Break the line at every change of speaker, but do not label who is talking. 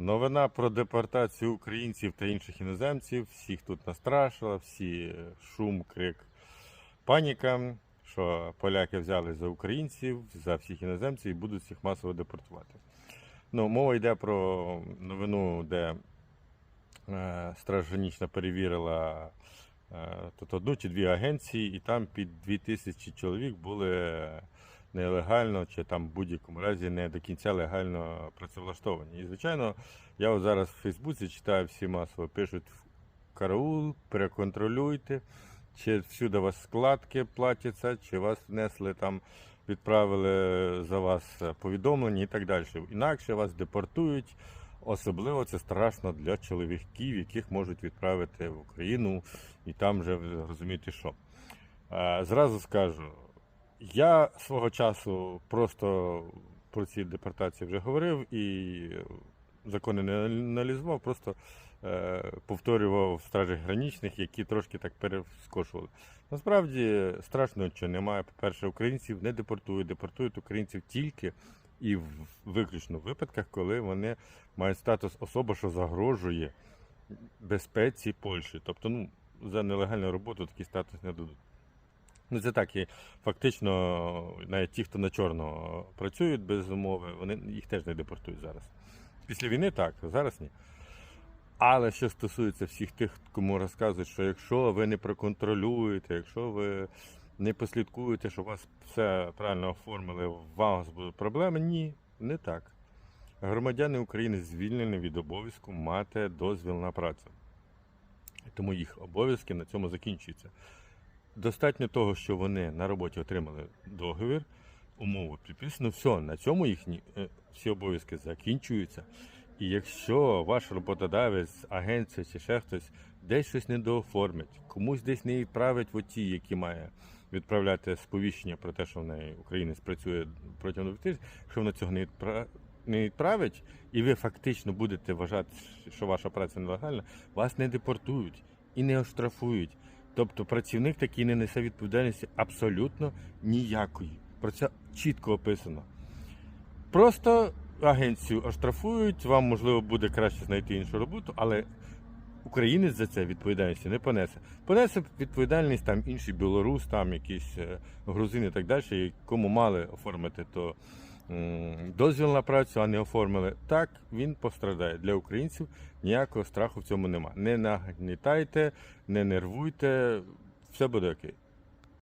Новина про депортацію українців та інших іноземців. Всіх тут настрашила, всі е, шум, крик, паніка, що поляки взяли за українців, за всіх іноземців і будуть всіх масово депортувати. Ну, мова йде про новину, де е, Стражганічна перевірила е, тут одну чи дві агенції, і там під 2000 чоловік були нелегально чи там в будь-якому разі не до кінця легально працевлаштовані. І, звичайно, я от зараз в Фейсбуці читаю всі масово пишуть караул, переконтролюйте, чи всюди у вас складки платяться, чи вас внесли там, відправили за вас повідомлення і так далі. Інакше вас депортують. Особливо це страшно для чоловіків, яких можуть відправити в Україну, і там вже ви розумієте, що. Е, Зразу скажу, я свого часу просто про ці депортації вже говорив і закони не аналізував, просто е, повторював стражі гранічних, які трошки так перескошували. Насправді страшно нічого немає. По-перше, українців не депортують, депортують українців тільки і в виключно в випадках, коли вони мають статус особи, що загрожує безпеці Польщі. Тобто, ну, за нелегальну роботу такий статус не дадуть. Ну, це так, і фактично, навіть ті, хто на чорно працюють без умови, вони їх теж не депортують зараз. Після війни так, зараз ні. Але що стосується всіх тих, кому розказують, що якщо ви не проконтролюєте, якщо ви не послідкуєте, що у вас все правильно оформили, у вас будуть проблеми, ні, не так. Громадяни України звільнені від обов'язку мати дозвіл на працю. Тому їх обов'язки на цьому закінчуються. Достатньо того, що вони на роботі отримали договір, умови підписано, все, на цьому їхні е, всі обов'язки закінчуються. І якщо ваш роботодавець, агенція чи ще хтось десь щось недооформить, комусь десь не відправить в оті, які має відправляти сповіщення про те, що в неї українець працює протягом двох тижнів, якщо вона цього не відправ... не відправить, і ви фактично будете вважати, що ваша праця нелегальна, вас не депортують і не оштрафують. Тобто працівник такий не несе відповідальності абсолютно ніякої. Про це чітко описано. Просто агенцію оштрафують, вам можливо буде краще знайти іншу роботу, але українець за це відповідальності не понесе. Понесе відповідальність там інший білорус, там якийсь е, грузин і так далі, якому мали оформити то дозвіл на працю, а не оформили. Так він пострадає. Для українців ніякого страху в цьому нема. Не нагнітайте, не нервуйте, все буде окей.